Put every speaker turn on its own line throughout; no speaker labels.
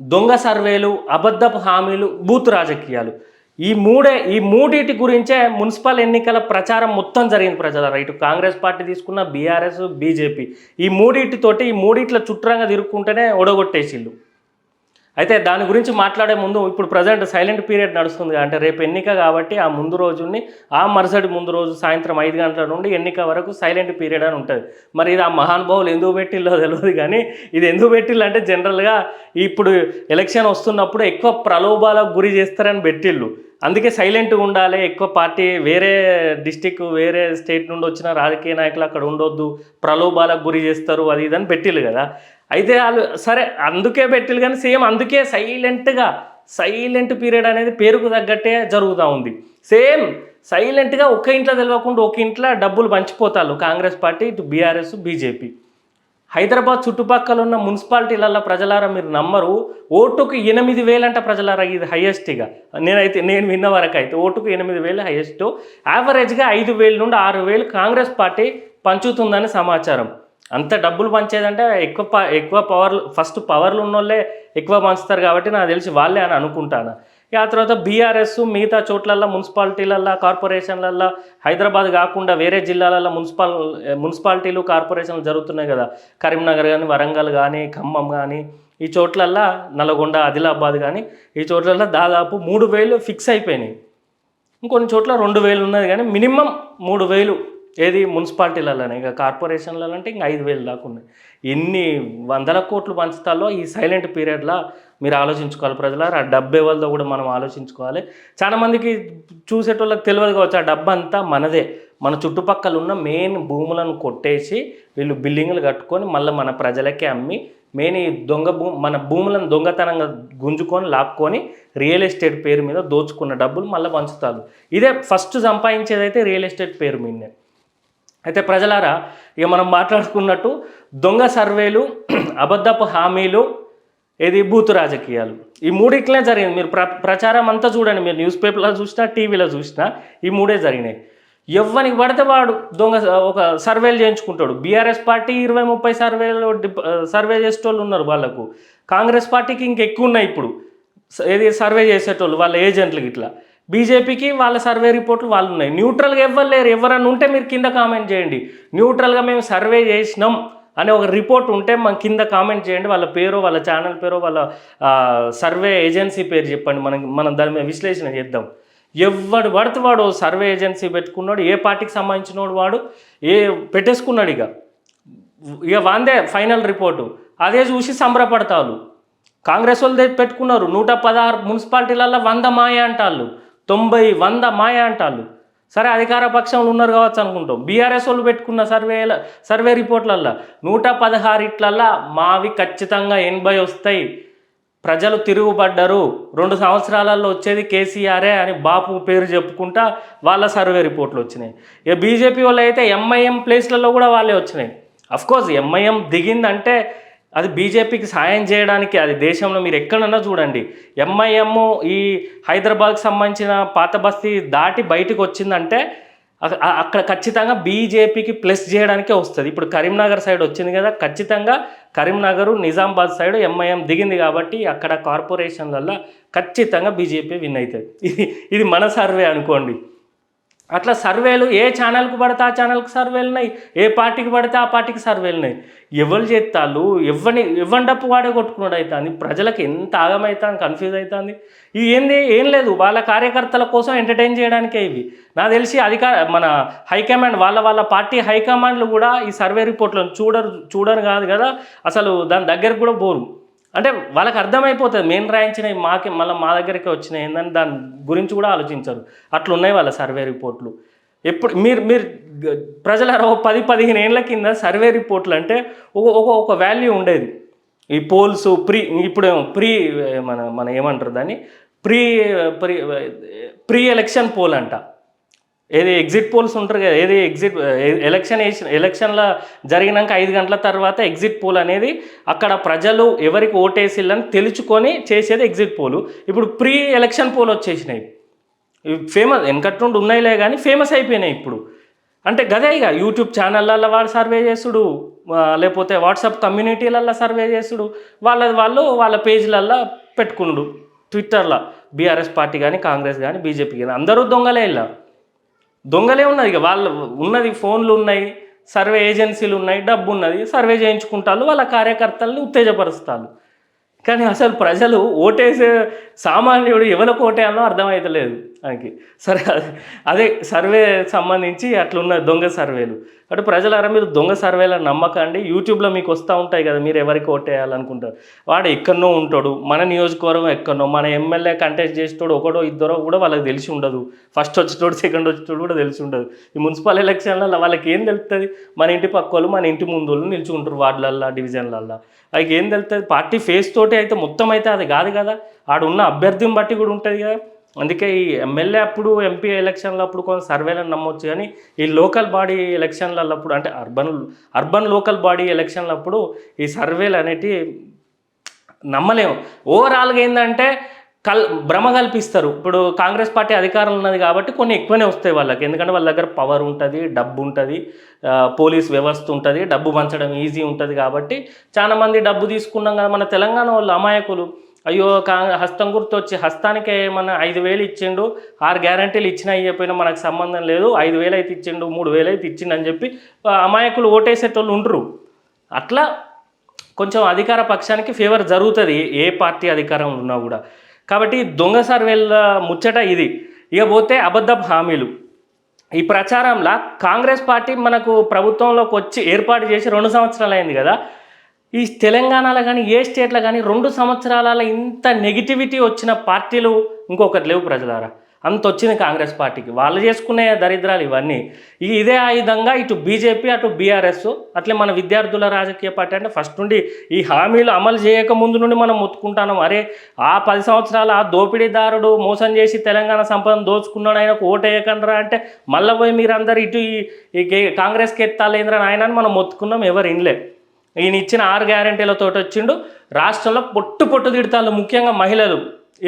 దొంగ సర్వేలు అబద్ధపు హామీలు బూత్ రాజకీయాలు. ఈ మూడే ఈ మూడిటి గురించే మున్సిపల్ ఎన్నికల ప్రచారం మొత్తం జరిగింది ప్రజల. ఇటు కాంగ్రెస్ పార్టీ తీసుకున్న బీఆర్ఎస్ బీజేపీ. ఈ మూడిటితోటి ఈ మూడిట్ల చుట్టంగా తిరుక్కుంటేనే ఒడగొట్టేసిళ్ళు అయితే దాని గురించి మాట్లాడే ముందు ఇప్పుడు ప్రజెంట్ సైలెంట్ పీరియడ్ నడుస్తుంది అంటే రేపు ఎన్నిక కాబట్టి ఆ ముందు రోజుని ఆ మరుసటి ముందు రోజు సాయంత్రం ఐదు గంటల నుండి ఎన్నిక వరకు సైలెంట్ పీరియడ్ అని ఉంటుంది. మరి ఇది ఆ మహానుభావులు ఎందుకు పెట్టిల్లో తెలియదు కానీ ఇది ఎందుకు పెట్టిల్లు అంటే జనరల్గా ఇప్పుడు ఎలక్షన్ వస్తున్నప్పుడు ఎక్కువ ప్రలోభాలకు గురి చేస్తారని పెట్టిళ్ళు అందుకే సైలెంట్గా ఉండాలి ఎక్కువ పార్టీ వేరే డిస్టిక్ వేరే స్టేట్ నుండి వచ్చిన రాజకీయ నాయకులు అక్కడ ఉండొద్దు ప్రలోభాలకు గురి చేస్తారు అది ఇది అని కదా. అయితే వాళ్ళు సరే అందుకే పెట్టిళ్ళు కానీ సేమ్ అందుకే సైలెంట్గా సైలెంట్ పీరియడ్ అనేది పేరుకు తగ్గట్టే జరుగుతూ ఉంది. సేమ్ సైలెంట్గా ఒక ఇంట్లో తెలియకుండా ఒక ఇంట్లో డబ్బులు పంచిపోతారు కాంగ్రెస్ పార్టీ ఇటు బీఆర్ఎస్ బీజేపీ. హైదరాబాద్ చుట్టుపక్కల ఉన్న మున్సిపాలిటీలలో ప్రజలారా మీరు నమ్మరు? ఓటుకు ఎనిమిది వేలంట ప్రజలారా ఇది హైయెస్ట్గా? నేనైతే నేను విన్న వరకు అయితే ఓటుకు ఎనిమిది వేలు హయ్యెస్ట్ యావరేజ్గా ఐదు వేల నుండి ఆరు వేలు కాంగ్రెస్ పార్టీ పంచుతుందని సమాచారం. అంత డబ్బులు పంచేదంటే ఎక్కువ ప ఎక్కువ పవర్లు ఫస్ట్ పవర్లు ఉన్నోళ్ళే ఎక్కువ పంచుతారు కాబట్టి నాకు తెలిసి వాళ్ళే అని అనుకుంటాను. ఇక ఆ తర్వాత బీఆర్ఎస్ మిగతా చోట్లల్లో మున్సిపాలిటీలల్లో కార్పొరేషన్లల్లో హైదరాబాద్ కాకుండా వేరే జిల్లాలలో మున్సిపల్ మున్సిపాలిటీలు కార్పొరేషన్లు జరుగుతున్నాయి కదా. కరీంనగర్ కానీ వరంగల్ కానీ ఖమ్మం కానీ ఈ చోట్లల్లో నల్గొండ ఆదిలాబాద్ కానీ ఈ చోట్లల్లో దాదాపు మూడు వేలు ఫిక్స్ అయిపోయినాయి. ఇంకొన్ని చోట్ల రెండు వేలు ఉన్నది కానీ మినిమం మూడు వేలు ఏది మున్సిపాలిటీలలోనే ఇక కార్పొరేషన్లలో అంటే ఇంకా ఐదు వేలు దాకా ఉన్నాయి. ఎన్ని వందల కోట్లు పంచుతాలో ఈ సైలెంట్ పీరియడ్లో మీరు ఆలోచించుకోవాలి ప్రజలారు. ఆ డబ్బు ఎవరిదో కూడా మనం ఆలోచించుకోవాలి. చాలామందికి చూసేటోళ్ళకి తెలియదు కావచ్చు ఆ డబ్బు అంతా మనదే. మన చుట్టుపక్కల ఉన్న మెయిన్ భూములను కొట్టేసి వీళ్ళు బిల్డింగ్లు కట్టుకొని మళ్ళీ మన ప్రజలకే అమ్మి మెయిన్ ఈ దొంగ భూ మన భూములను దొంగతనంగా గుంజుకొని లాక్కొని రియల్ ఎస్టేట్ పేరు మీద దోచుకున్న డబ్బులు మళ్ళీ పంచుతారు. ఇదే ఫస్ట్ సంపాదించేదైతే రియల్ ఎస్టేట్ పేరు మీదనే. అయితే ప్రజలారా ఇక మనం మాట్లాడుకున్నట్టు దొంగ సర్వేలు అబద్ధపు హామీలు ఏది బూతు రాజకీయాలు. ఈ మూడిట్లే జరిగింది. మీరు ప్ర ప్రచారం అంతా చూడండి. మీరు న్యూస్ పేపర్లో చూసినా టీవీలో చూసినా ఈ మూడే జరిగినాయి. ఎవరికి పడితే వాడు దొంగ ఒక సర్వేలు చేయించుకుంటాడు. బీఆర్ఎస్ పార్టీ ఇరవై ముప్పై సర్వేలు సర్వే చేసేటోళ్ళు ఉన్నారు వాళ్ళకు. కాంగ్రెస్ పార్టీకి ఇంకెక్కువ ఉన్నాయి ఇప్పుడు. స- ఏది సర్వే చేసేటోళ్ళు వాళ్ళ ఏజెంట్లకి ఇట్లా బీజేపీకి వాళ్ళ సర్వే రిపోర్ట్లు వాళ్ళు ఉన్నాయి న్యూట్రల్గా ఇవ్వలేరు లేరు. ఎవరన్నా ఉంటే మీరు కింద కామెంట్ చేయండి. న్యూట్రల్గా మేము సర్వే చేసినాం అనే ఒక రిపోర్ట్ ఉంటే మన కింద కామెంట్ చేయండి. వాళ్ళ పేరు వాళ్ళ ఛానల్ పేరు వాళ్ళ సర్వే ఏజెన్సీ పేరు చెప్పండి. మనం మనం దాని మీద విశ్లేషణ చేద్దాం. ఎవడు పడితే వాడు సర్వే ఏజెన్సీ పెట్టుకున్నాడు. ఏ పార్టీకి సంబంధించినోడు వాడు? ఏ పెట్టేసుకున్నాడు ఇక. ఇక వాందే ఫైనల్ రిపోర్టు. అదే చూసి సంబరపడతారు కాంగ్రెస్ వాళ్ళు పెట్టుకున్నారు. నూట పదహారు మున్సిపాలిటీలలో వంద మాయ అంటాళ్ళు. తొంభై వంద మాయ అంటాళ్ళు. సరే అధికార పక్షంలో ఉన్నారు కావచ్చు అనుకుంటాం. బీఆర్ఎస్ వాళ్ళు పెట్టుకున్న సర్వేల సర్వే రిపోర్ట్లల్లో నూట పదహారిట్లల్లా మావి ఖచ్చితంగా ఎనభై వస్తాయి. ప్రజలు తిరుగుబడ్డరు. రెండు సంవత్సరాలలో వచ్చేది కేసీఆరే అని బాపు పేరు చెప్పుకుంటా వాళ్ళ సర్వే రిపోర్ట్లు వచ్చినాయి. ఇక బీజేపీ వాళ్ళు అయితే ఎంఐఎం ప్లేస్లలో కూడా వాళ్ళే వచ్చినాయి. అఫ్కోర్స్ ఎంఐఎం దిగిందంటే అది బీజేపీకి సాయం చేయడానికి అది దేశంలో మీరు ఎక్కడన్నా చూడండి. ఎంఐఎం ఈ హైదరాబాద్కి సంబంధించిన పాత బస్తీ దాటి బయటకు వచ్చిందంటే అక్కడ ఖచ్చితంగా బీజేపీకి ప్లస్ చేయడానికే వస్తుంది. ఇప్పుడు కరీంనగర్ సైడ్ వచ్చింది కదా ఖచ్చితంగా కరీంనగర్ నిజామాబాద్ సైడ్ ఎంఐఎం దిగింది కాబట్టి అక్కడ కార్పొరేషన్లలో ఖచ్చితంగా బీజేపీ విన్ అవుతుంది ఇది ఇది మన సర్వే అనుకోండి. అట్లా సర్వేలు ఏ ఛానల్కి పడితే ఆ ఛానల్కి సర్వేలు ఉన్నాయి ఏ పార్టీకి పడితే ఆ పార్టీకి సర్వేలు ఉన్నాయి. ఎవరు చేస్తాళ్ళు ఎవరిని ఎవరి డప్పు వాడే కొట్టుకున్నాడు అవుతుంది ప్రజలకు ఎంత ఆగమవుతుంది కన్ఫ్యూజ్ అవుతుంది ఇవి ఏంది ఏం లేదు. వాళ్ళ కార్యకర్తల కోసం ఎంటర్టైన్ చేయడానికే ఇవి. నాకు తెలిసి అధికార మన హైకమాండ్ వాళ్ళ వాళ్ళ పార్టీ హైకమాండ్లు కూడా ఈ సర్వే రిపోర్ట్లను చూడరు చూడరు కాదు కదా. అసలు దాని దగ్గరకు కూడా పోరు. అంటే వాళ్ళకి అర్థమైపోతుంది. మేము రాయించినవి మాకే మళ్ళీ మా దగ్గరికి వచ్చినాయి. ఏందని దాని గురించి కూడా ఆలోచించరు. అట్లా ఉన్నాయి వాళ్ళ సర్వే రిపోర్ట్లు. ఎప్పుడు మీరు మీరు ప్రజల ఓ పది పదిహేను ఏళ్ళ కింద సర్వే రిపోర్ట్లు అంటే ఒక ఒక ఒక వాల్యూ ఉండేది. ఈ పోల్స్ ప్రీ ఇప్పుడు ప్రీ మన మన ఏమంటారు దాన్ని? Pre pre pre election poll అంట. ఏది ఎగ్జిట్ పోల్స్ ఉంటారు కదా ఏది ఎగ్జిట్ ఎలక్షన్ వేసిన ఎలక్షన్ల జరిగినాక ఐదు గంటల తర్వాత ఎగ్జిట్ పోల్ అనేది అక్కడ ప్రజలు ఎవరికి ఓటేసిల్లని తెలుసుకొని చేసేది ఎగ్జిట్ పోలు ఇప్పుడు ప్రీ ఎలక్షన్ పోల్ వచ్చేసినాయి. ఫేమస్ వెనకట్టుండి ఉన్నాయిలే కానీ ఫేమస్ అయిపోయినాయి ఇప్పుడు. అంటే గదే ఇక యూట్యూబ్ ఛానళ్ళల్లో వాడు సర్వే చేసుడు లేకపోతే వాట్సాప్ కమ్యూనిటీలల్లో సర్వే చేసుడు వాళ్ళ వాళ్ళు వాళ్ళ పేజీలల్లో పెట్టుకున్నాడు ట్విట్టర్లో బీఆర్ఎస్ పార్టీ కానీ కాంగ్రెస్ కానీ బీజేపీ కానీ అందరూ దొంగలే ఇలా. దొంగలే ఉన్నది ఇక. వాళ్ళు ఉన్నది ఫోన్లు ఉన్నాయి సర్వే ఏజెన్సీలు ఉన్నాయి డబ్బు ఉన్నది సర్వే చేయించుకుంటారు వాళ్ళ కార్యకర్తలను ఉత్తేజపరుస్తారు కానీ అసలు ప్రజలు ఓటేసే సామాన్యుడు ఎవరికి ఓటేయాలో అర్థమవుతలేదు ఆయనకి సరే అదే- సర్వే సంబంధించి అట్లున్న దొంగ సర్వేలు. అంటే ప్రజలారా మీరు దొంగ సర్వేల నమ్మకండి. యూట్యూబ్లో మీకు వస్తూ ఉంటాయి కదా మీరు ఎవరికి ఓటేయాలనుకుంటారు? వాడు ఎక్కడనో ఉంటాడు. మన నియోజకవర్గం ఎక్కడనో మన ఎమ్మెల్యే కంటెస్ట్ చేసేటోడు ఒకడో ఇద్దరో కూడా వాళ్ళకి తెలిసి ఉండదు. ఫస్ట్ వచ్చేటోడు సెకండ్ వచ్చేటోడు కూడా తెలిసి ఉండదు. ఈ మున్సిపల్ ఎలక్షన్లలో వాళ్ళకి ఏం తెలుస్తుంది మన ఇంటి పక్క వాళ్ళు మన ఇంటి ముందు వాళ్ళు నిల్చుకుంటారు వార్డులల్లో డివిజన్లల్లో. వాళ్ళకి ఏం తెలుస్తుంది పార్టీ ఫేస్ తోటి అయితే మొత్తం అయితే అది కాదు కదా. ఆడున్న అభ్యర్థిని బట్టి కూడా ఉంటుంది కదా. అందుకే ఈ ఎమ్మెల్యే అప్పుడు ఎంపీ ఎలక్షన్లు అప్పుడు కొంత సర్వేలను నమ్మొచ్చు. కానీ ఈ లోకల్ బాడీ ఎలక్షన్లలో అప్పుడు అంటే అర్బన్ అర్బన్ లోకల్ బాడీ ఎలక్షన్లప్పుడు ఈ సర్వేలు అనేటివి నమ్మలేము. ఓవరాల్గా ఏంటంటే కల్ భ్రమ కల్పిస్తారు. ఇప్పుడు కాంగ్రెస్ పార్టీ అధికారంలో ఉన్నది కాబట్టి కొన్ని ఎక్కువనే వస్తాయి వాళ్ళకి. ఎందుకంటే వాళ్ళ దగ్గర పవర్ ఉంటుంది డబ్బు ఉంటుంది పోలీస్ వ్యవస్థ ఉంటుంది డబ్బు పంచడం ఈజీ ఉంటుంది కాబట్టి చాలా మంది డబ్బు తీసుకున్నాం కదా మన తెలంగాణ వాళ్ళు అమాయకులు. అయ్యో కా హస్తం గుర్తు వచ్చి హస్తానికి ఏమన్నా ఐదు వేలు ఇచ్చిండు ఆరు గ్యారంటీలు ఇచ్చినా ఇవ్వకపోయినా మనకు సంబంధం లేదు ఐదు వేలు అయితే ఇచ్చిండు మూడు వేలు అయితే ఇచ్చిండు అని చెప్పి అమాయకులు ఓటేసేటోళ్ళు ఉండరు. అట్లా కొంచెం అధికార పక్షానికి ఫేవర్ జరుగుతుంది ఏ- ఏ పార్టీ అధికారం ఉన్నా కూడా. కాబట్టి దొంగ సర్వేల ముచ్చట ఇది. ఇక పోతే అబద్ధపు హామీలు. ఈ ప్రచారంలో కాంగ్రెస్ పార్టీ మనకు ప్రభుత్వంలోకి వచ్చి ఏర్పాటు చేసి రెండు సంవత్సరాలు అయింది కదా ఈ తెలంగాణలో కానీ ఏ స్టేట్లో కానీ రెండు సంవత్సరాల ఇంత నెగిటివిటీ వచ్చిన పార్టీలు ఇంకొకటి లేవు ప్రజలారా. అంత వచ్చింది కాంగ్రెస్ పార్టీకి. వాళ్ళు చేసుకునే దరిద్రాలు ఇవన్నీ. ఇదే ఆయుధంగా ఇటు బీజేపీ అటు బీఆర్ఎస్ అట్లే మన విద్యార్థుల రాజకీయ పార్టీ అంటే ఫస్ట్ నుండి ఈ హామీలు అమలు చేయక ముందు నుండి మనం మొత్తుకుంటాం అరే ఆ పది సంవత్సరాలు ఆ దోపిడీదారుడు మోసం చేసి తెలంగాణ సంపదను దోచుకున్నాడు. ఆయనకు ఓటేయకండ్రా అంటే మళ్ళీ పోయి మీరందరూ ఇటు ఈ- కాంగ్రెస్కి ఎత్తాలేంద్రా ఆయన అని మనం మొత్తుకున్నాం. ఎవరు ఇన్లే. ఈయన ఇచ్చిన ఆరు గ్యారంటీలతో వచ్చిండు. రాష్ట్రంలో పొట్టు పొట్టు తిడతాళ్ళు ముఖ్యంగా మహిళలు.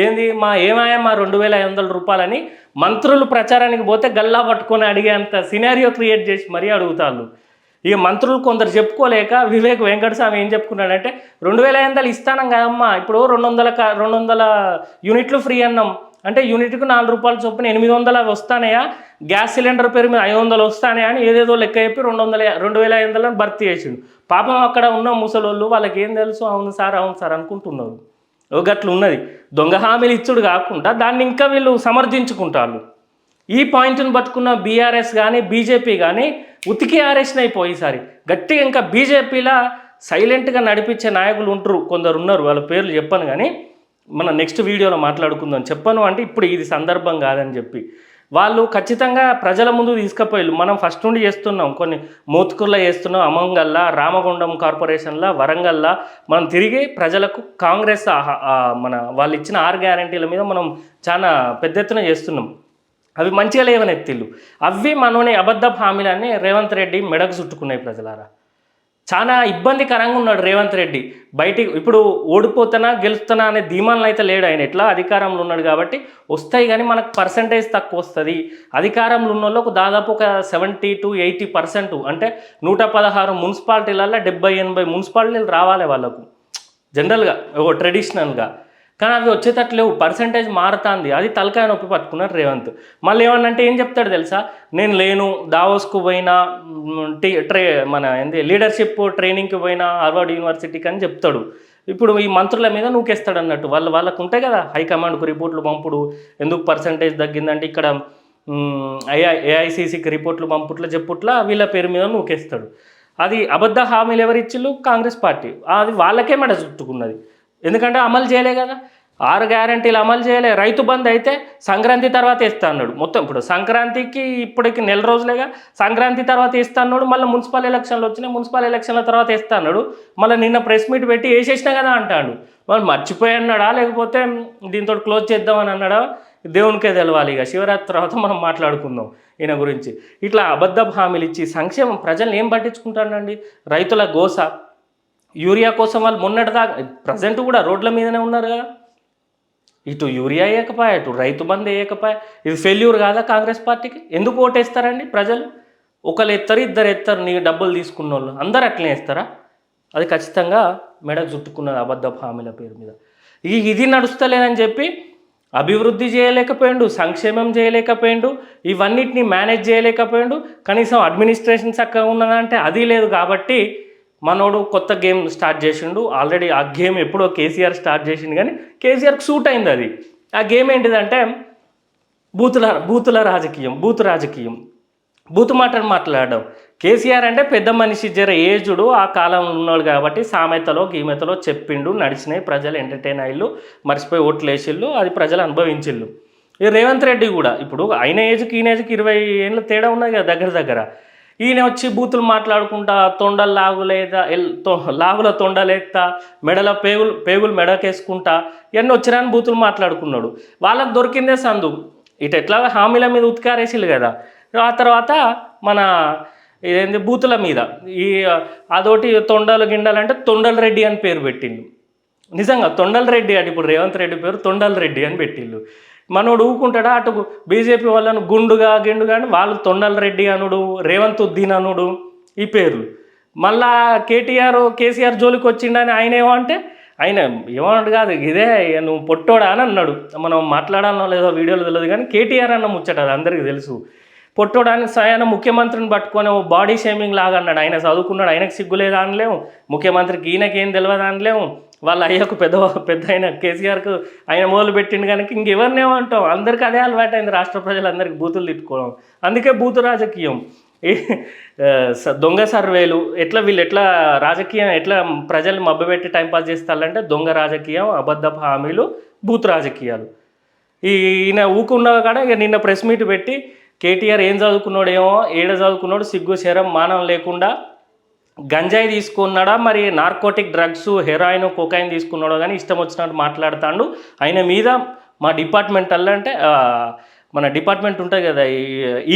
ఏంది? మా ఏమాయా మా రెండు వేల ఐదు వందల రూపాయలని మంత్రులు ప్రచారానికి పోతే గల్లా పట్టుకొని అడిగేంత సినారియో క్రియేట్ చేసి మరీ అడుగుతాళ్ళు. ఇక మంత్రులు కొందరు చెప్పుకోలేక వివేక్ వెంకటస్వామి ఏం చెప్పుకున్నాడంటే రెండు వేల ఐదు వందలు ఇస్తానం కదమ్మా ఇప్పుడు రెండు వందల రెండు వందల యూనిట్లు ఫ్రీ అన్నాం. అంటే యూనిట్కు నాలుగు రూపాయల చొప్పున ఎనిమిది వందలు అవి వస్తానయా గ్యాస్ సిలిండర్ పేరు మీద ఐదు వందలు వస్తానయా అని ఏదేదో లెక్క చెప్పి రెండు వందల రెండు వేల ఐదు వందలని భర్తీ చేసిండు. పాపం అక్కడ ఉన్న ముసలోళ్ళు వాళ్ళకి ఏం తెలుసు? అవును సార్ అవును సార్ అనుకుంటున్నారు. ఒక గట్లు ఉన్నది. దొంగ హామీలు ఇచ్చుడు కాకుండా దాన్ని ఇంకా వీళ్ళు సమర్థించుకుంటారు. ఈ పాయింట్ని పట్టుకున్న బీఆర్ఎస్ కానీ బీజేపీ కానీ ఉతికి ఆరేసినాయి పోయిసారి గట్టిగా ఇంకా బీజేపీలా సైలెంట్గా నడిపించే నాయకులు ఉంటారు. కొందరు ఉన్నారు. వాళ్ళ పేర్లు చెప్పను కానీ మన నెక్స్ట్ వీడియోలో మాట్లాడుకుందాం. చెప్పను అంటే ఇప్పుడు ఇది సందర్భం కాదని చెప్పి. వాళ్ళు ఖచ్చితంగా ప్రజల ముందు తీసుకుపోయారు మనం ఫస్ట్ నుండి చేస్తున్నాం. కొన్ని మోత్కూర్లో చేస్తున్నాం. అమంగల్లా రామగుండం కార్పొరేషన్లా వరంగల్లా. మనం తిరిగి ప్రజలకు కాంగ్రెస్ ఆహా- మన వాళ్ళు ఇచ్చిన ఆరు గ్యారంటీల మీద మనం చాలా పెద్ద ఎత్తున చేస్తున్నాం. అవి మంచిగా లేవనెత్తిళ్ళు. అవి మనోని అబద్ధ హామీలన్నీ రేవంత్ రెడ్డి మెడకు చుట్టుకున్నాయి ప్రజలారా. చాలా ఇబ్బందికరంగా ఉన్నాడు రేవంత్ రెడ్డి. బయటికి ఇప్పుడు ఓడిపోతానా గెలుస్తానా అనే ధీమాలను అయితే లేడు ఆయన. ఎట్లా? అధికారంలో ఉన్నాడు కాబట్టి వస్తాయి కానీ మనకు పర్సంటేజ్ తక్కువ వస్తుంది. అధికారంలో ఉన్న వాళ్ళకు దాదాపు ఒక సెవెంటీ టు ఎయిటీ పర్సెంట్ అంటే నూట పదహారు మున్సిపాలిటీలలో డెబ్బై ఎనభై మున్సిపాలిటీలు రావాలి వాళ్ళకు. జనరల్గా ఓ ట్రెడిషనల్గా కానీ అవి వచ్చేటట్లు లేవు. పర్సంటేజ్ మారుతుంది. అది తలకాయ నొప్పి పట్టుకున్నాడు రేవంత్. మళ్ళీ ఏమన్నంటే ఏం చెప్తాడు తెలుసా? నేను లేను దావోస్కు పోయినా టీ ట్రే మన ఏంది లీడర్షిప్ ట్రైనింగ్కి పోయినా హార్వర్డ్ యూనివర్సిటీకి అని చెప్తాడు. ఇప్పుడు ఈ మంత్రుల మీద నూకేస్తాడు అన్నట్టు వాళ్ళు వాళ్ళకు ఉంటాయి కదా హైకమాండ్కు రిపోర్ట్లు పంపుడు ఎందుకు పర్సంటేజ్ తగ్గిందంటే ఇక్కడ ఐఐ ఏఐసిసికి రిపోర్ట్లు పంపుట్ల చెప్పుట్ల వీళ్ళ పేరు మీద నూకేస్తాడు. అది అబద్ధ హామీలు ఎవరిచ్చిళ్ళు? కాంగ్రెస్ పార్టీ. అది వాళ్ళకే మెడ చుట్టుకున్నది. ఎందుకంటే అమలు చేయలే కదా. ఆరు గ్యారంటీలు అమలు చేయలే. రైతు బంద్ అయితే సంక్రాంతి తర్వాత ఇస్తా అన్నాడు. మొత్తం ఇప్పుడు సంక్రాంతికి ఇప్పటికి నెల రోజులేగా సంక్రాంతి తర్వాత ఇస్తా అన్నాడు. మళ్ళీ మున్సిపల్ ఎలక్షన్లు వచ్చినాయి. మున్సిపల్ ఎలక్షన్ల తర్వాత ఇస్తా అన్నాడు. మళ్ళీ నిన్న ప్రెస్ మీట్ పెట్టి వేసేసినా కదా అంటాడు. వాళ్ళు మర్చిపోయి అన్నాడా? లేకపోతే దీంతో క్లోజ్ చేద్దామని అన్నాడా? దేవునికే తెలవాలి ఇక. శివరాత్రి తర్వాత మనం మాట్లాడుకుందాం ఈయన గురించి. ఇట్లా అబద్ధపు హామీలు ఇచ్చి సంక్షేమం ప్రజల్ని ఏం పట్టించుకుంటానండి రైతుల గోస. యూరియా కోసం వాళ్ళు మొన్నటిదాకా ప్రజెంట్ కూడా రోడ్ల మీదనే ఉన్నారు కదా. ఇటు యూరియా వేయకపోయా ఇటు రైతు బంద్ వేయకపోయా ఇది ఫెయిల్యూర్ కాదా కాంగ్రెస్ పార్టీకి? ఎందుకు ఓటేస్తారండి ప్రజలు? ఒకరు ఎత్తారు ఇద్దరు ఎత్తారు నీ డబ్బులు తీసుకున్న వాళ్ళు అందరు అట్లనే వేస్తారా? అది ఖచ్చితంగా మెడకు చుట్టుకున్నది అబద్ధ హామీల పేరు మీద. ఈ ఇది నడుస్తలేదని చెప్పి అభివృద్ధి చేయలేకపోయిండు సంక్షేమం చేయలేకపోయిండు ఇవన్నిటిని మేనేజ్ చేయలేకపోయిండు. కనీసం అడ్మినిస్ట్రేషన్ చక్కగా ఉన్నదంటే అది లేదు కాబట్టి మనోడు కొత్త గేమ్ స్టార్ట్ చేసిండు. ఆల్రెడీ ఆ గేమ్ ఎప్పుడో కేసీఆర్ స్టార్ట్ చేసిండు కానీ కేసీఆర్కి సూట్ అయింది అది. ఆ గేమ్ ఏంటిదంటే బూతుల బూతుల రాజకీయం బూతు రాజకీయం. బూతు మాటలు మాట్లాడడం. కేసీఆర్ అంటే పెద్ద మనిషి జర ఏజుడు ఆ కాలంలో ఉన్నాడు కాబట్టి సామెతలో గీమెతలో చెప్పిండు నడిచినాయి ప్రజలు ఎంటర్టైన్ అయ్యిళ్ళు మర్చిపోయి ఓట్లు వేసిళ్ళు అది ప్రజలు అనుభవించిళ్ళు ఈ రేవంత్ రెడ్డి కూడా ఇప్పుడు ఆయన ఏజ్కి ఈయన ఏజ్కి ఇరవై ఏళ్ళ తేడా ఉన్నది కదా దగ్గర దగ్గర. ఈయన వచ్చి బూతులు మాట్లాడుకుంటా తొండలు లాగులేదా లాగుల తొండలేస్తా మెడల పేగులు పేగులు మెడకేసుకుంటా ఇవన్నీ వచ్చిరాని బూతులు మాట్లాడుకున్నాడు. వాళ్ళకి దొరికిందే సందు. ఇటు ఎట్లా హామీల మీద ఉతికారేసిల్లు కదా. ఆ తర్వాత మన ఇదేంది బూతుల మీద. ఈ అదోటి తొండలు గిండలు అంటే తొండల రెడ్డి అని పేరు పెట్టిండు. నిజంగా తొండల రెడ్డి అంటే ఇప్పుడు రేవంత్ రెడ్డి పేరు తొండల రెడ్డి అని పెట్టిళ్ళు మనోడు ఊకుంటాడా? అటు బీజేపీ వాళ్ళను గుండుగా గిండుగా అని వాళ్ళు తొండల రెడ్డి అనుడు రేవంత్ ఉద్దీన్ అనుడు ఈ పేర్లు. మళ్ళా కేటీఆర్ కేసీఆర్ జోలికి వచ్చిండని ఆయన ఏమో అంటే ఆయన ఏమన్నాడు కాదు ఇదే నువ్వు పొట్టోడా అని అన్నాడు. మనం మాట్లాడాలనో లేదో వీడియోలో తెలియదు కానీ కేటీఆర్ అన్న ముచ్చట అది అందరికీ తెలుసు. పొట్టోడానికి సయాన ముఖ్యమంత్రిని పట్టుకొని ఓ బాడీ షేమింగ్ లాగా అన్నాడు. ఆయన చదువుకున్నాడు ఆయనకు సిగ్గులేదు అనలేము. ముఖ్యమంత్రికి ఈయనకి ఏం తెలియదు అనలేము. వాళ్ళ అయ్యకు పెద్ద పెద్ద ఆయన కేసీఆర్కు ఆయన మొదలు పెట్టిండు కనుక ఇంకెవరినేమంటాం అందరికీ అదే అలవాటు అయింది రాష్ట్ర ప్రజలందరికీ బూతులు తిట్టుకోవడం అందుకే బూతు రాజకీయం. స- దొంగ సర్వేలు ఎట్లా వీళ్ళు ఎట్లా రాజకీయం ఎట్లా ప్రజల్ని మబ్బబెట్టి టైంపాస్ చేస్తారంటే దొంగ రాజకీయం అబద్ధపు హామీలు బూత్ రాజకీయాలు. ఈయన ఊకున్న కాడ ఇక నిన్న ప్రెస్ మీట్ పెట్టి కేటీఆర్ ఏం చదువుకున్నాడేమో ఏడ చదువుకున్నాడు సిగ్గు శరం మానం లేకుండా గంజాయి తీసుకున్నాడా? మరి నార్కోటిక్ డ్రగ్స్ హెరాయిన్ కోకాయిన్ తీసుకున్నాడో కానీ ఇష్టం వచ్చినట్టు మాట్లాడుతాడు. ఆయన మీద మా డిపార్ట్మెంట్ అంటే మన డిపార్ట్మెంట్ ఉంటుంది కదా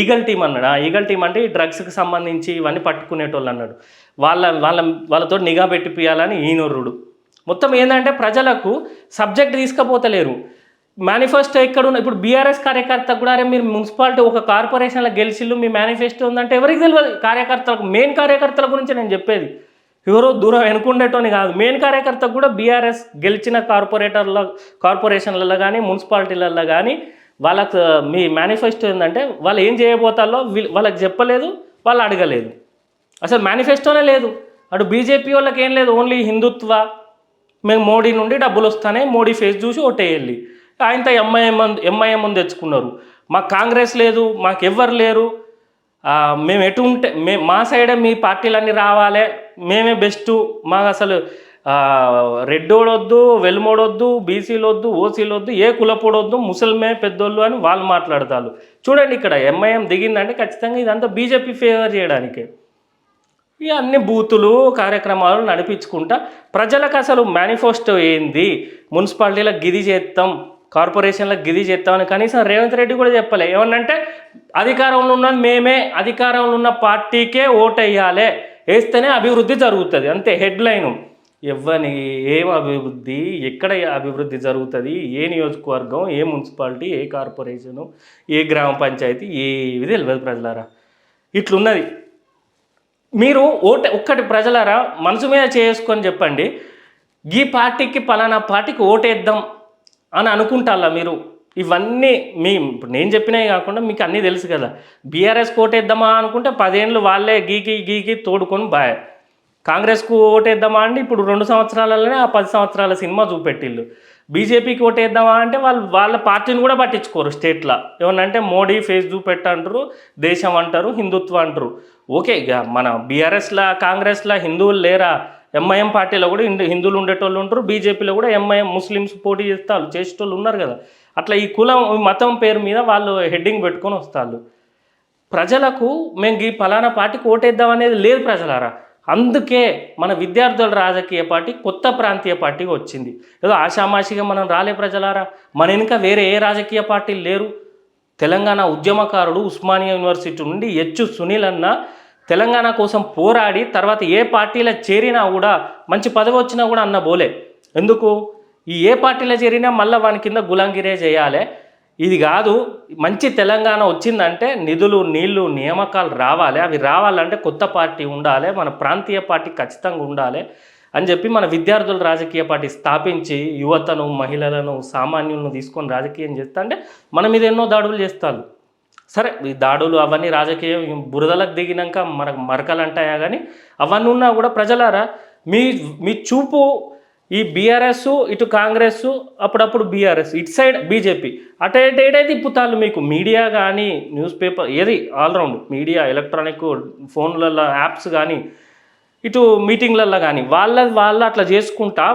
ఈగల్ టీం అన్నాడు. ఆ ఈగల్ టీం అంటే ఈ డ్రగ్స్కి సంబంధించి ఇవన్నీ పట్టుకునేటోళ్ళు అన్నాడు. వాళ్ళ వాళ్ళ వాళ్ళతో నిఘా పెట్టిపియాలని ఈనొర్రుడు. మొత్తం ఏంటంటే ప్రజలకు సబ్జెక్ట్ తీసుకపోతలేరు. మేనిఫెస్టో ఎక్కడ ఉన్న ఇప్పుడు బీఆర్ఎస్ కార్యకర్త కూడా అరే మీరు మున్సిపాలిటీ ఒక కార్పొరేషన్లో గెలిచిల్లు మీ మేనిఫెస్టో ఉందంటే ఎవరికి తెలియదు కార్యకర్తలకు మెయిన్ కార్యకర్తల గురించి నేను చెప్పేది. ఎవరో దూరం వెనుకుండేటోని కాదు. మెయిన్ కార్యకర్త కూడా బీఆర్ఎస్ గెలిచిన కార్పొరేటర్ల కార్పొరేషన్లలో కానీ మున్సిపాలిటీలలో కానీ వాళ్ళకు మీ మేనిఫెస్టో ఏంటంటే వాళ్ళు ఏం చేయబోతారో వాళ్ళకి చెప్పలేదు వాళ్ళు అడగలేదు. అసలు మేనిఫెస్టోనే లేదు. అటు బీజేపీ వాళ్ళకి ఏం లేదు. ఓన్లీ హిందుత్వ మేము మోడీ నుండి డబ్బులు వస్తానే మోడీ ఫేస్ చూసి ఓటేయాలి ఆయనతో ఎంఐఎం ఎంఐఎం ముందు తెచ్చుకున్నారు. మాకు కాంగ్రెస్ లేదు మాకు ఎవ్వరు లేరు మేము ఎటు ఉంటే మే మా సైడే మీ పార్టీలన్నీ రావాలి. మేమే బెస్ట్. మాకు అసలు రెడ్డోడొద్దు వెలుమోడొద్దు వద్దు బీసీలు వద్దు ఓసీలు వద్దు ఏ కులపోడు వద్దు ముసల్మే పెద్దోళ్ళు అని వాళ్ళు మాట్లాడతారు. చూడండి ఇక్కడ ఎంఐఎం దిగిందంటే ఖచ్చితంగా ఇదంతా బీజేపీ ఫేవర్ చేయడానికే. ఈ అన్ని బూతులు కార్యక్రమాలు నడిపించుకుంటా ప్రజలకు అసలు మేనిఫెస్టో ఏంది? మున్సిపాలిటీలకు గిది చేస్తాం కార్పొరేషన్లకు గిది చేస్తామని కనీసం రేవంత్ రెడ్డి కూడా చెప్పలే. ఏమన్నంటే అధికారంలో ఉన్నది మేమే అధికారంలో ఉన్న పార్టీకే ఓటేయాలి. వేస్తేనే అభివృద్ధి జరుగుతుంది. అంతే హెడ్లైను. ఇవ్వని ఏం అభివృద్ధి ఎక్కడ అభివృద్ధి జరుగుతుంది ఏ నియోజకవర్గం ఏ మున్సిపాలిటీ ఏ కార్పొరేషను ఏ గ్రామ పంచాయతీ ఏవి తెలియదు ప్రజలారా. ఇట్లున్నది. మీరు ఓట ఒక్కటి ప్రజలారా మనసు మీద చేసుకొని చెప్పండి. ఈ పార్టీకి పలానా పార్టీకి ఓటేద్దాం అని అనుకుంటారా మీరు? ఇవన్నీ మీ నేను చెప్పినవి కాకుండా మీకు అన్నీ తెలుసు కదా. బీఆర్ఎస్ ఓటేద్దామా అనుకుంటే పదేళ్ళు వాళ్ళే గీకి గీకి తోడుకొని బాయ్ కాంగ్రెస్కు ఓటేద్దామా అంటే ఇప్పుడు రెండు సంవత్సరాలలోనే ఆ పది సంవత్సరాల సినిమా చూపెట్టిళ్ళు. బీజేపీకి ఓటేద్దామా అంటే వాళ్ళు వాళ్ళ పార్టీని కూడా పట్టించుకోరు స్టేట్లో. ఏమన్నంటే మోడీ ఫేస్ చూపెట్టంటారు దేశం అంటారు హిందుత్వం అంటారు. ఓకే ఇక మన బీఆర్ఎస్లా కాంగ్రెస్లా హిందువులు లేరా? ఎంఐఎం పార్టీలో కూడా హిందూ హిందువులు ఉండేటోళ్ళు ఉంటారు బీజేపీలో కూడా ఎంఐఎం ముస్లిమ్స్ పోటీ చేస్తారు చేసేటోళ్ళు ఉన్నారు కదా. అట్లా ఈ కులం మతం పేరు మీద వాళ్ళు హెడ్డింగ్ పెట్టుకొని వస్తారు ప్రజలకు మేము ఈ ఫలానా పార్టీకి ఓటేద్దాం అనేది లేదు ప్రజలారా. అందుకే మన విద్యార్థుల రాజకీయ పార్టీ కొత్త ప్రాంతీయ పార్టీగా వచ్చింది. ఏదో ఆషామాషిగా మనం రాలే ప్రజలారా. మన వెనుక వేరే ఏ రాజకీయ పార్టీలు లేరు. తెలంగాణ ఉద్యమకారుడు ఉస్మానియా యూనివర్సిటీ నుండి హెచ్చు సునీల్ అన్న తెలంగాణ కోసం పోరాడి తర్వాత ఏ పార్టీలో చేరినా కూడా మంచి పదవి వచ్చినా కూడా అన్న బోలే. ఎందుకు? ఈ ఏ పార్టీలో చేరినా మళ్ళీ వాని కింద గులాంగిరే చేయాలి. ఇది కాదు మంచి తెలంగాణ వచ్చిందంటే నిధులు నీళ్ళు నియామకాలు రావాలి. అవి రావాలంటే కొత్త పార్టీ ఉండాలి మన ప్రాంతీయ పార్టీ ఖచ్చితంగా ఉండాలి అని చెప్పి మన విద్యార్థుల రాజకీయ పార్టీ స్థాపించి యువతను మహిళలను సామాన్యులను తీసుకొని రాజకీయం చేస్తా అంటే మన మీద ఎన్నో దాడులు చేస్తారు. సరే ఈ దాడులు అవన్నీ రాజకీయం బురదలకు దిగినాక మనకు మరకలు అంటాయా కానీ అవన్నీ ఉన్నా కూడా ప్రజలారా మీ మీ చూపు ఈ బీఆర్ఎస్ ఇటు కాంగ్రెస్ అప్పుడప్పుడు బీఆర్ఎస్ ఇటు సైడ్ బీజేపీ అటు ఇటు ఏడైతే మీకు? మీడియా కానీ న్యూస్ పేపర్ ఏది ఆల్రౌండ్ మీడియా ఎలక్ట్రానిక్ ఫోన్లలో యాప్స్ కానీ ఇటు మీటింగ్లలో కానీ వాళ్ళ వాళ్ళు అట్లా చేసుకుంటా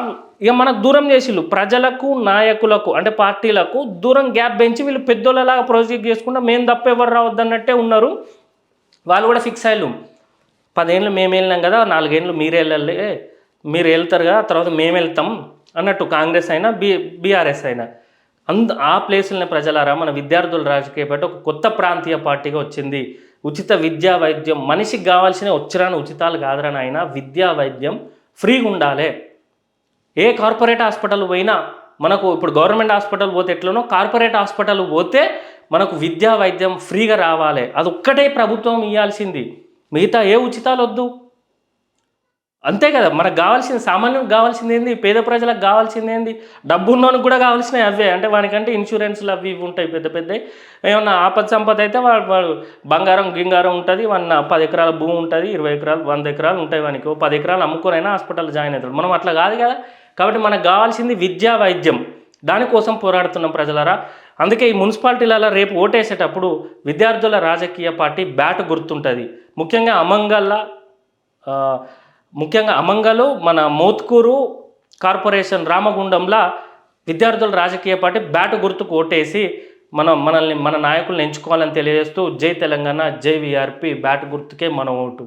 ఇక మనకు దూరం చేసిళ్ళు. ప్రజలకు నాయకులకు అంటే పార్టీలకు దూరం గ్యాప్ పెంచి వీళ్ళు పెద్దోళ్ళలాగా ప్రొసీడ్ చేసుకుంటా మేము తప్ప ఎవరు రావద్దన్నట్టే ఉన్నారు. వాళ్ళు కూడా ఫిక్స్ అయ్యారు పదేళ్ళు మేము వెళ్ళినాం కదా నాలుగేళ్ళు మీరు వెళ్ళాలి మీరు వెళ్తారు కదా తర్వాత మేము వెళ్తాం అన్నట్టు కాంగ్రెస్ అయినా బీ బీఆర్ఎస్ అయినా. అంద ఆ ప్లేసులని ప్రజలారా మన విద్యార్థుల రాజకీయ పార్టీ ఒక కొత్త ప్రాంతీయ పార్టీగా వచ్చింది. ఉచిత విద్యా వైద్యం మనిషికి కావాల్సిన వచ్చిరాని ఉచితాలు కాదురా అయినా విద్యా వైద్యం ఫ్రీగా ఉండాలి. ఏ కార్పొరేట్ హాస్పిటల్ పోయినా మనకు ఇప్పుడు గవర్నమెంట్ హాస్పిటల్ పోతే ఎట్లనో కార్పొరేట్ హాస్పిటల్ పోతే మనకు విద్యా వైద్యం ఫ్రీగా రావాలి. అది ఒక్కటే ప్రభుత్వం ఇవ్వాల్సింది మిగతా ఏ ఉచితాలు వద్దు అంతే కదా మనకు కావాల్సిన సామాన్యం కావాల్సింది ఏంది? పేద ప్రజలకు కావాల్సింది ఏంది? డబ్బు ఉన్నోనికి కూడా కావాల్సినవి అవే. అంటే వానికంటే ఇన్సూరెన్స్లు అవి ఇవి ఉంటాయి పెద్ద పెద్ద. ఏమన్నా ఆపద సంపద అయితే వాడు వాడు బంగారం గింగారం ఉంటుంది వాడిన పది ఎకరాల భూమి ఉంటుంది ఇరవై ఎకరాలు వంద ఎకరాలు ఉంటాయి వానికి. ఓ పది ఎకరాలు అమ్ముకొనైనా హాస్పిటల్ జాయిన్ అవుతాడు. మనం అట్లా కాదు కదా. కాబట్టి మనకు కావాల్సింది విద్యా వైద్యం. దానికోసం పోరాడుతున్నాం ప్రజలరా. అందుకే ఈ మున్సిపాలిటీలలో రేపు ఓటేసేటప్పుడు విద్యార్థుల రాజకీయ పార్టీ బ్యాట్ గుర్తుంటుంది. ముఖ్యంగా అమంగళ్ళ ముఖ్యంగా అమంగలు మన మోత్కూరు కార్పొరేషన్ రామగుండంలో విద్యార్థుల రాజకీయ పార్టీ బ్యాట్ గుర్తుకు ఓటేసి మనం మనల్ని మన నాయకుల్ని ఎంచుకోవాలని తెలియజేస్తూ జై తెలంగాణ జై విఆర్పి బ్యాట్ గుర్తుకే మన ఓటు.